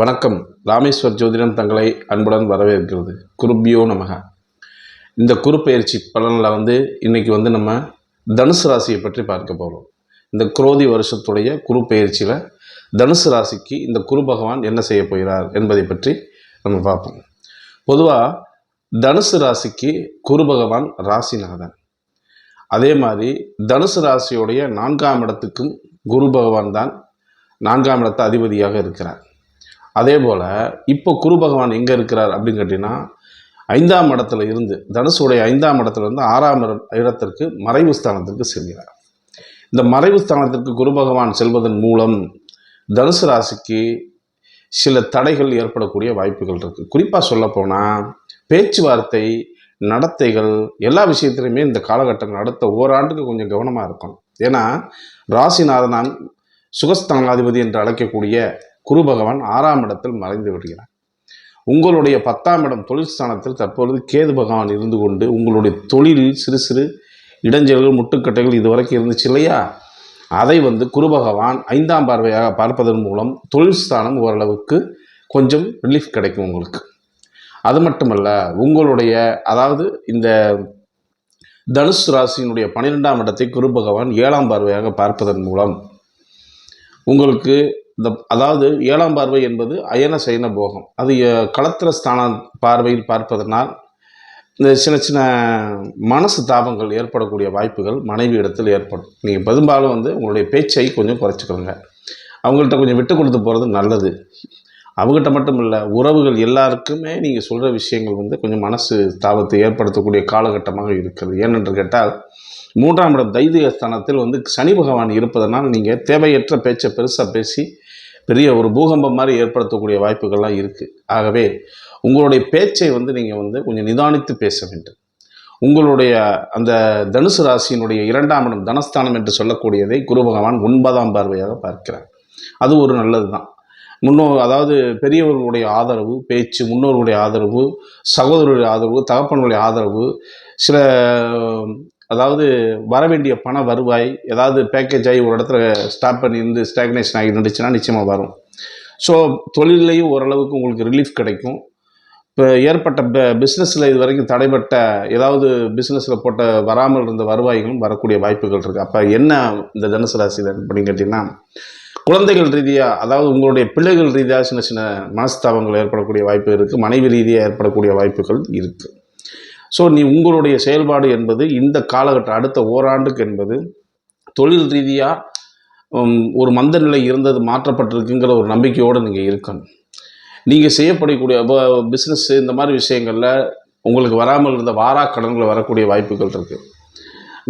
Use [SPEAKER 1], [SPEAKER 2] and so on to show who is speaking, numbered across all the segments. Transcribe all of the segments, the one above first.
[SPEAKER 1] வணக்கம். ராமேஸ்வர் ஜோதிடம் தங்களை அன்புடன் வரவேற்கிறது. குருபியோ நமக. இந்த குரு பயிற்சி பலனில் வந்து இன்றைக்கி வந்து நம்ம தனுசு ராசியை பற்றி பார்க்க போகிறோம் இந்த குரோதி வருஷத்துடைய குரு பயிற்சியில் தனுசு ராசிக்கு இந்த குரு பகவான் என்ன செய்ய போகிறார் என்பதை பற்றி நம்ம பார்ப்போம். பொதுவாக தனுசு ராசிக்கு குரு பகவான் ராசிநாதன். அதே மாதிரி தனுசு ராசியுடைய நான்காம் இடத்துக்கும் குரு பகவான் தான் நான்காம் இடத்த அதிபதியாக இருக்கிறார். அதே போல் இப்போ குரு பகவான் எங்கே இருக்கிறார் அப்படின்னு கேட்டிங்கன்னா ஐந்தாம் இடத்துல இருந்து தனுசுடைய ஐந்தாம் இடத்துல இருந்து ஆறாம் இடத்திற்கு மறைவு ஸ்தானத்திற்கு செல்கிறார். இந்த மறைவு ஸ்தானத்திற்கு குரு பகவான் செல்வதன் மூலம் தனுசு ராசிக்கு சில தடைகள் ஏற்படக்கூடிய வாய்ப்புகள் இருக்குது குறிப்பாக சொல்லப்போனால் பேச்சுவார்த்தை நடத்தைகள் எல்லா விஷயத்துலையுமே இந்த காலகட்டங்கள் அடுத்த ஓராண்டுக்கு கொஞ்சம் கவனமாக இருக்கணும். ஏன்னா ராசிநாதனான் சுகஸ்தானாதிபதி என்று அழைக்கக்கூடிய குரு பகவான் ஆறாம் இடத்தில் மறைந்து விடுகிறார். உங்களுடைய பத்தாம் இடம் தொழில் ஸ்தானத்தில் தற்பொழுது கேது பகவான் இருந்து கொண்டு உங்களுடைய தொழிலில் சிறு சிறு இடைஞ்சல்கள் முட்டுக்கட்டைகள் இதுவரைக்கும் இருந்துச்சு இல்லையா? அதை வந்து குரு பகவான் ஐந்தாம் பார்வையாக பார்ப்பதன் மூலம் தொழில் ஸ்தானம் ஓரளவுக்கு கொஞ்சம் ரிலீஃப் கிடைக்கும் உங்களுக்கு. அது மட்டுமல்ல உங்களுடைய அதாவது இந்த தனுசு ராசியினுடைய பன்னிரெண்டாம் இடத்தை குரு பகவான் ஏழாம் பார்வையாக பார்ப்பதன் மூலம் உங்களுக்கு இந்த அதாவது ஏழாம் பார்வை என்பது அயன சயன போகம். அது களத்திர ஸ்தான பார்வையில் பார்ப்பதனால் இந்த சின்ன சின்ன மனசு தாபங்கள் ஏற்படக்கூடிய வாய்ப்புகள் மனைவி இடத்தில் ஏற்படும். நீங்கள் பெரும்பாலும் வந்து உங்களுடைய பேச்சை கொஞ்சம் குறைச்சிக்கோங்க. அவங்கள்ட்ட கொஞ்சம் விட்டு கொடுத்து போகிறது நல்லது. அவங்ககிட்ட மட்டும் இல்லை உறவுகள் எல்லாருக்குமே நீங்கள் சொல்கிற விஷயங்கள் வந்து கொஞ்சம் மனசு தாபத்தை ஏற்படுத்தக்கூடிய காலகட்டமாக இருக்கிறது. ஏனென்று கேட்டால் மூன்றாம் இடம் தைதிக ஸ்தானத்தில் வந்து சனி பகவான் இருப்பதனால் நீங்கள் தேவையற்ற பேச்சை பெருசாக பேசி பெரிய ஒரு பூகம்பம் மாதிரி ஏற்படுத்தக்கூடிய வாய்ப்புகள்லாம் இருக்குது ஆகவே உங்களுடைய பேச்சை வந்து நீங்கள் வந்து கொஞ்சம் நிதானித்து பேச வேண்டும். உங்களுடைய அந்த தனுசு ராசியினுடைய இரண்டாம் இடம் தனஸ்தானம் என்று சொல்லக்கூடியதை குரு பகவான் ஒன்பதாம் பார்வையாக பார்க்கிறார். அது ஒரு நல்லது தான் முன்னோர் அதாவது பெரியவர்களுடைய ஆதரவு பேச்சு முன்னோர்களுடைய ஆதரவு சகோதரருடைய ஆதரவு தகப்பனுடைய ஆதரவு சில அதாவது வர வேண்டிய பண வருவாய் ஏதாவது பேக்கேஜ் ஆகி ஒரு இடத்துல ஸ்டாப் பண்ணி இருந்து ஸ்டாக்னேஷன் ஆகி இருந்துச்சுன்னா நிச்சயமாக வரும். ஸோ தொழிலையும் ஓரளவுக்கு உங்களுக்கு ரிலீஃப் கிடைக்கும். இப்போ ஏற்பட்ட பிஸ்னஸில் இது வரைக்கும் தடைப்பட்ட ஏதாவது பிஸ்னஸில் போட்ட வராமல் இருந்த வருவாய்களும் வரக்கூடிய வாய்ப்புகள் இருக்குது அப்போ என்ன இந்த தனுசு ராசியில் அப்படின்னு கேட்டிங்கன்னா குழந்தைகள் ரீதியாக அதாவது உங்களுடைய பிள்ளைகள் ரீதியாக சின்ன சின்ன மனஸ்தாபங்கள் ஏற்படக்கூடிய வாய்ப்பு இருக்குது மனைவி ரீதியாக ஏற்படக்கூடிய வாய்ப்புகள் இருக்குது ஸோ நீ உங்களுடைய செயல்பாடு என்பது இந்த காலகட்டம் அடுத்த ஓராண்டுக்கு என்பது தொழில் ரீதியாக ஒரு மந்த நிலை இருந்தது மாற்றப்பட்டிருக்குங்கிற ஒரு நம்பிக்கையோடு நீங்கள் இருக்கணும். நீங்கள் செய்யப்படக்கூடிய பிஸ்னஸ் இந்த மாதிரி விஷயங்களில் உங்களுக்கு வராமல் இருந்த வாரா கடன்கள் வரக்கூடிய வாய்ப்புகள் இருக்குது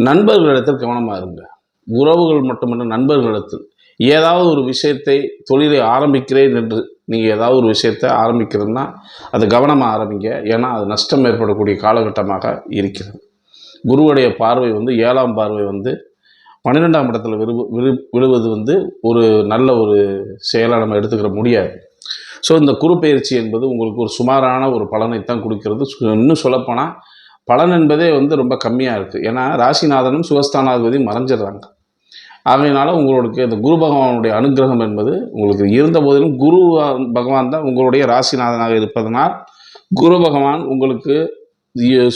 [SPEAKER 1] நண்பர்களிடத்தில் கவனமாக இருங்க. உறவுகள் மட்டுமல்ல நண்பர்களிடத்தில் ஏதாவது ஒரு விஷயத்தை தொழிலை ஆரம்பிக்கிறேன் என்று நீங்கள் ஏதாவது ஒரு விஷயத்தை ஆரம்பிக்கிறதுனா அது கவனமாக ஆரம்பிங்க. ஏன்னா அது நஷ்டம் ஏற்படக்கூடிய காலகட்டமாக இருக்கிறது. குருவுடைய பார்வை வந்து ஏழாம் பார்வை வந்து பன்னிரெண்டாம் இடத்துல விரு விரு விழுவது வந்து ஒரு நல்ல ஒரு செயலாக நம்ம எடுத்துக்கிற முடியாது. ஸோ இந்த குரு பயிற்சி என்பது உங்களுக்கு ஒரு சுமாரான ஒரு பலனை தான் கொடுக்கிறது. சு- இன்னும் சொல்லப்போனால் பலன் என்பதே வந்து ரொம்ப கம்மியாக இருக்குது ஏன்னா ராசிநாதனும் சுகஸ்தானாதிபதியும் மறைஞ்சிடுறாங்க. ஆகையினால உங்களுக்கு இந்த குரு பகவானுடைய அனுகிரகம் என்பது உங்களுக்கு இருந்த போதிலும் குரு பகவான் தான் உங்களுடைய ராசிநாதனாக இருப்பதனால் குரு பகவான் உங்களுக்கு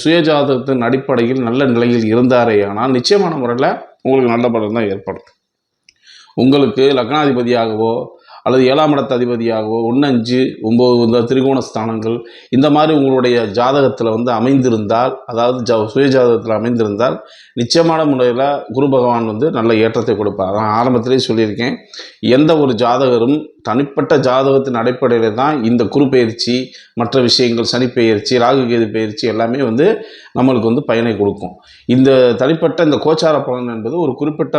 [SPEAKER 1] சுயஜாதகத்தின் அடிப்படையில் நல்ல நிலையில் இருந்தாரே ஆனால் நிச்சயமான முறையில் உங்களுக்கு நல்ல பலன் தான் ஏற்படும். உங்களுக்கு லக்னாதிபதியாகவோ அல்லது ஏழாம் இடத்து அதிபதியாகவோ ஒன்று அஞ்சு ஒம்பது இந்த திரிகோண ஸ்தானங்கள் இந்த மாதிரி உங்களுடைய ஜாதகத்தில் வந்து அமைந்திருந்தால் அதாவது ஜ சுய ஜாதகத்தில் அமைந்திருந்தால் நிச்சயமான முறையில் குரு பகவான் வந்து நல்ல ஏற்றத்தை கொடுப்பார். நான் ஆரம்பத்திலேயே சொல்லியிருக்கேன். எந்த ஒரு ஜாதகரும் தனிப்பட்ட ஜாதகத்தின் அடிப்படையில் தான் இந்த குரு பயிற்சி மற்ற விஷயங்கள் சனி பயிற்சி ராகு கேது பயிற்சி எல்லாமே வந்து நம்மளுக்கு வந்து பயனை கொடுக்கும். இந்த தனிப்பட்ட இந்த கோச்சார பலன் என்பது ஒரு குறிப்பிட்ட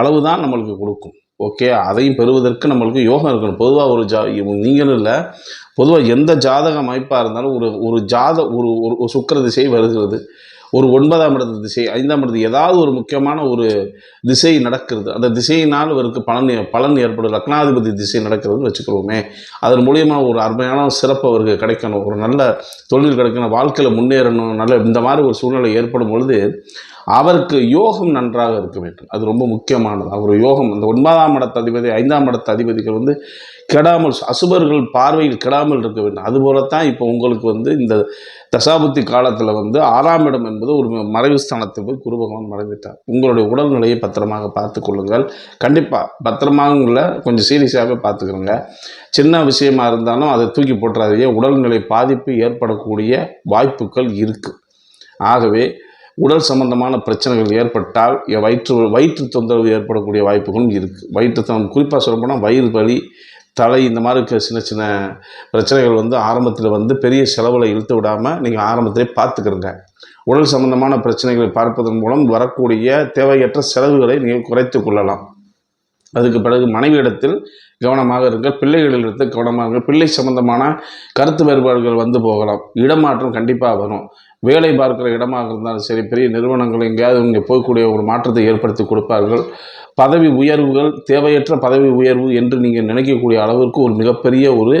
[SPEAKER 1] அளவு தான் நம்மளுக்கு கொடுக்கும். ஓகே அதையும் பெறுவதற்கு நம்மளுக்கு யோகம் இருக்கணும். பொதுவாக ஒரு ஜா நீங்களும் இல்லை. பொதுவாக எந்த ஜாதக அமைப்பாக இருந்தாலும் ஒரு ஒரு ஜாத ஒரு ஒரு ஒரு சுக்கிர திசை வருகிறது. ஒரு ஒன்பதாம் இடத்து திசை ஐந்தாம் இடத்து ஏதாவது ஒரு முக்கியமான ஒரு திசை நடக்கிறது. அந்த திசையினால் அவருக்கு பலன் ஏ- பலன் ஏற்படும் லக்னாதிபதி திசை நடக்கிறதுன்னு வச்சுக்கிறோமே அதன் மூலியமாக ஒரு அருமையான சிறப்பு அவருக்கு கிடைக்கணும். ஒரு நல்ல தொழில் கிடைக்கணும். வாழ்க்கையில் முன்னேறணும். நல்ல இந்த மாதிரி ஒரு சூழ்நிலை ஏற்படும் பொழுது அவருக்கு யோகம் நன்றாக இருக்க வேண்டும். அது ரொம்ப முக்கியமானது. அவர் யோகம் அந்த ஒன்பதாம் இடத்த அதிபதி ஐந்தாம் இடத்த அதிபதிகள் வந்து கெடாமல் அசுபர்கள் பார்வையில் கெடாமல் இருக்க வேண்டும். அதுபோலத்தான் இப்போ உங்களுக்கு வந்து இந்த தசாபுத்தி காலத்தில் வந்து ஆறாம் இடம் என்பது ஒரு மறைவு ஸ்தானத்தில் போய் குருபகவான் மறைந்துட்டார். உங்களுடைய உடல்நிலையை பத்திரமாக பார்த்து கொள்ளுங்கள். கண்டிப்பாக உங்களை கொஞ்சம் சீரியஸாகவே பார்த்துக்கிறோங்க. சின்ன விஷயமா இருந்தாலும் அதை தூக்கி போட்டுறாதீங்க. உடல்நிலை பாதிப்பு ஏற்படக்கூடிய வாய்ப்புகள் இருக்குது ஆகவே உடல் சம்பந்தமான பிரச்சனைகள் ஏற்பட்டால் வயிற்று வயிற்று தொந்தரவு ஏற்படக்கூடிய வாய்ப்புகளும் இருக்குது வயிற்று தொந்தரவு குறிப்பாக சொல்லப்போனால் வயிறு வலி தலை இந்த மாதிரி இருக்க சின்ன சின்ன பிரச்சனைகள் வந்து ஆரம்பத்தில் வந்து பெரிய செலவில் இழுத்து விடாமல் நீங்கள் ஆரம்பத்திலே பார்த்துக்கிறங்க. உடல் சம்பந்தமான பிரச்சனைகளை பார்ப்பதன் மூலம் வரக்கூடிய தேவையற்ற செலவுகளை நீங்கள் குறைத்து கொள்ளலாம். அதுக்கு பிறகு மனைவியிடத்தில் கவனமாக இருங்கள். பிள்ளைகளிடத்தில் கவனமாக இருங்கள். பிள்ளை சம்பந்தமான கருத்து வேறுபாடுகள் வந்து போகலாம். இடமாற்றம் கண்டிப்பாக வரும். வேலை பார்க்குற இடமாக இருந்தாலும் சரி பெரிய நிறுவனங்கள் எங்கேயாவது இங்கே போய்க்கூடிய ஒரு மாற்றத்தை ஏற்படுத்தி கொடுப்பார்கள். பதவி உயர்வுகள் தேவையற்ற பதவி உயர்வு என்று நீங்கள் நினைக்கக்கூடிய அளவிற்கு ஒரு மிகப்பெரிய ஒரு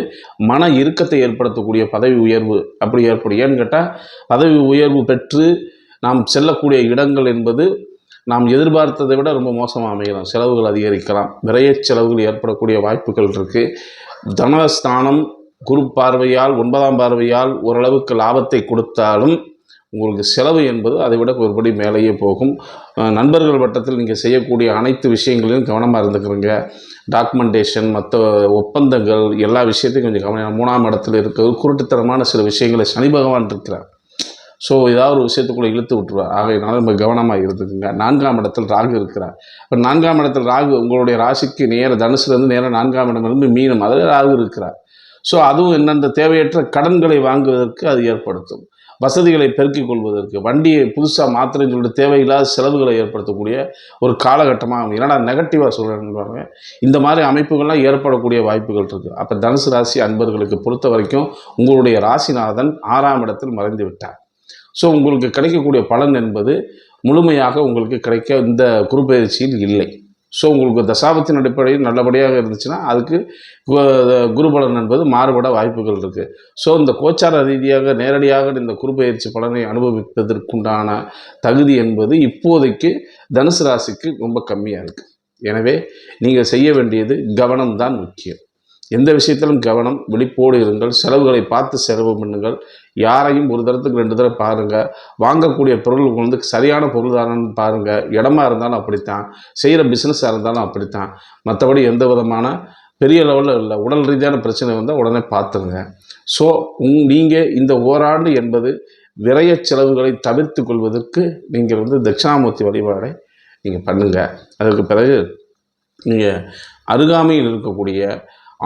[SPEAKER 1] மன இறுக்கத்தை ஏற்படுத்தக்கூடிய பதவி உயர்வு அப்படி ஏற்படும். ஏன்னு கேட்டால் பதவி உயர்வு பெற்று நாம் செல்லக்கூடிய இடங்கள் என்பது நாம் எதிர்பார்த்ததை விட ரொம்ப மோசமாக அமையலாம். செலவுகள் அதிகரிக்கலாம். விரைய செலவுகள் ஏற்படக்கூடிய வாய்ப்புகள் இருக்குது தனஸ்தானம் குரு பார்வையால் ஒன்பதாம் பார்வையால் ஓரளவுக்கு லாபத்தை கொடுத்தாலும் உங்களுக்கு செலவு என்பது அதை விட ஒருபடி மேலேயே போகும். நண்பர்கள் வட்டத்தில் நீங்கள் செய்யக்கூடிய அனைத்து விஷயங்களையும் கவனமாக இருந்துக்கிறீங்க. டாக்குமெண்டேஷன் மற்ற ஒப்பந்தங்கள் எல்லா விஷயத்தையும் கொஞ்சம் கவனம் மூணாம் இடத்துல இருக்கிறது குருட்டுத்தனமான சில விஷயங்களை சனி பகவான் இருக்கிறார். ஸோ ஏதாவது ஒரு விஷயத்துக்குள்ளே இழுத்து விட்டுருவார். ஆகையினால நம்ம கவனமாக இருந்துக்குங்க. நான்காம் இடத்தில் ராகு இருக்கிறார். இப்போ நான்காம் இடத்தில் ராகு உங்களுடைய ராசிக்கு நேர தனுசுலேருந்து நேராக நான்காம் இடம் இருந்து மீனம். அதில் ராகு இருக்கிறார். ஸோ அதுவும் என்னென்ன தேவையற்ற கடன்களை வாங்குவதற்கு அது ஏற்படுத்தும். வசதிகளை பெருக்கிக் கொள்வதற்கு வண்டியை புதுசாக மாத்திரைன்னு சொல்லிட்டு தேவையில்லாத செலவுகளை ஏற்படுத்தக்கூடிய ஒரு காலகட்டமாக அமையும். என்னடா நெகட்டிவாக சொல்கிறேன்னு இந்த மாதிரி அமைப்புகள்லாம் ஏற்படக்கூடிய வாய்ப்புகள் இருக்குது அப்போ தனுசு ராசி அன்பர்களுக்கு பொறுத்த வரைக்கும் உங்களுடைய ராசிநாதன் ஆறாம் இடத்தில் மறைந்து விட்டார். ஸோ உங்களுக்கு கிடைக்கக்கூடிய பலன் என்பது முழுமையாக உங்களுக்கு கிடைக்க இந்த குறுபயிற்சியில் இல்லை. ஸோ உங்களுக்கு தசாபத்தின் அடிப்படையில் நல்லபடியாக இருந்துச்சுன்னா அதுக்கு கு- குரு பலன் என்பது மாறுபட வாய்ப்புகள் இருக்குது ஸோ இந்த கோச்சார ரீதியாக நேரடியாக இந்த குரு பயிற்சி பலனை அனுபவிப்பதற்குண்டான தகுதி என்பது இப்போதைக்கு தனுசு ராசிக்கு ரொம்ப கம்மியாக இருக்குது எனவே நீங்கள் செய்ய வேண்டியது கவனம்தான் முக்கியம். எந்த விஷயத்திலும் கவனம் விழிப்போடு இருங்கள். செலவுகளை பார்த்து செலவு பண்ணுங்கள். யாரையும் ஒரு தரத்துக்கு ரெண்டு தடவை பாருங்கள் வாங்கக்கூடிய பொருள் வந்து சரியான பொருள் பாருங்கள் இடமா இருந்தாலும் அப்படித்தான். செய்கிற பிஸ்னஸாக இருந்தாலும் அப்படித்தான். மற்றபடி எந்த விதமான பெரிய லெவலில் இல்லை. உடல் ரீதியான பிரச்சனை வந்தால் உடனே பார்த்துருங்க. ஸோ உங் நீங்கள் இந்த ஓராண்டு என்பது விரைய செலவுகளை தவிர்த்து கொள்வதற்கு நீங்கள் வந்து தட்சிணாமூர்த்தி வழிபாடை நீங்கள் பண்ணுங்கள் அதற்கு பிறகு நீங்கள் அருகாமையில் இருக்கக்கூடிய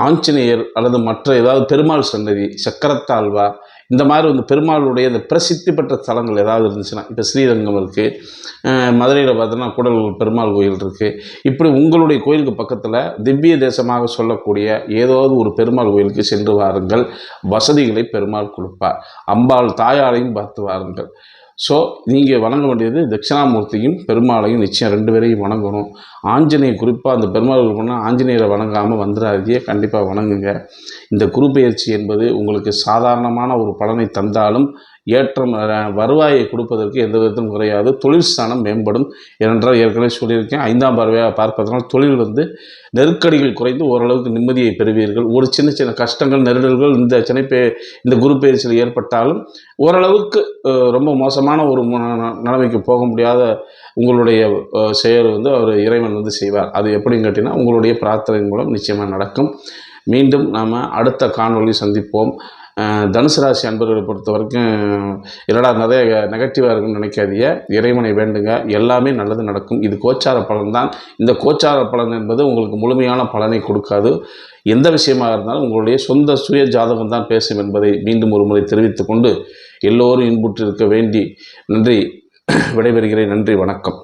[SPEAKER 1] ஆஞ்சநேயர் அல்லது மற்ற ஏதாவது பெருமாள் சன்னதி சக்கரத்தாழ்வா இந்த மாதிரி வந்து பெருமாளுடைய இந்த பிரசித்தி பெற்ற தலங்கள் ஏதாவது இருந்துச்சுன்னா இப்போ ஸ்ரீரங்கம் இருக்குது மதுரையில் பார்த்தோன்னா கூடலூர் பெருமாள் கோயில் இருக்குது இப்படி உங்களுடைய கோயிலுக்கு பக்கத்தில் திவ்ய தேசமாக சொல்லக்கூடிய ஏதாவது ஒரு பெருமாள் கோயிலுக்கு சென்று வாருங்கள். வசதிகளை பெருமாள் கொடுப்பார். அம்பாள் தாயாரையும் பார்த்து வாருங்கள். ஸோ நீங்கள் வணங்க வேண்டியது தட்சிணாமூர்த்தியும் பெருமாளையும் நிச்சயம் ரெண்டு பேரையும் வணங்கணும். ஆஞ்சநேயர் குறிப்பாக அந்த பெருமாள் பண்ணால் ஆஞ்சநேயரை வணங்காமல் வந்துடாதீங்க கண்டிப்பாக வணங்குங்க. இந்த குரு பயிற்சி என்பது உங்களுக்கு சாதாரணமான ஒரு பலனை தந்தாலும் ஏற்றம் வருவாயை கொடுப்பதற்கு எந்த விதத்திலும் குறையாது. தொழில் ஸ்தானம் மேம்படும் ஏனென்றால் ஏற்கனவே சொல்லியிருக்கேன் ஐந்தாம் பார்வையாக பார்ப்பதனால் தொழில் வந்து நெருக்கடிகள் குறைந்து ஓரளவுக்கு நிம்மதியை பெறுவீர்கள். ஒரு சின்ன சின்ன கஷ்டங்கள் நெருடல்கள் இந்த சென்னை இந்த குரு பயிற்சியில் ஏற்பட்டாலும் ஓரளவுக்கு ரொம்ப மோசமான ஒரு நிலைமைக்கு போக முடியாத உங்களுடைய செயல் வந்து அவர் இறைவன் வந்து செய்வார். அது எப்படின்னு கேட்டிங்கன்னா உங்களுடைய பிரார்த்தனை மூலம் நிச்சயமாக நடக்கும். மீண்டும் நாம் அடுத்த காணொலி சந்திப்போம். தனுசு ராசி அன்பர்களை பொறுத்த வரைக்கும் என்னடா நிறைய நெகட்டிவாக இருக்குன்னு நினைக்காதீங்க. இறைவனை வேண்டுங்க. எல்லாமே நல்லது நடக்கும். இது கோச்சார பலன் தான் இந்த கோச்சார பலன் என்பது உங்களுக்கு முழுமையான பலனை கொடுக்காது. எந்த விஷயமாக இருந்தாலும் உங்களுடைய சொந்த சுய ஜாதகம் தான் பேசும் என்பதை மீண்டும் ஒரு முறை தெரிவித்துக்கொண்டு எல்லோரும் இன்புற்று இருக்க வேண்டி நன்றி. விடைபெறுகிறேன். நன்றி. வணக்கம்.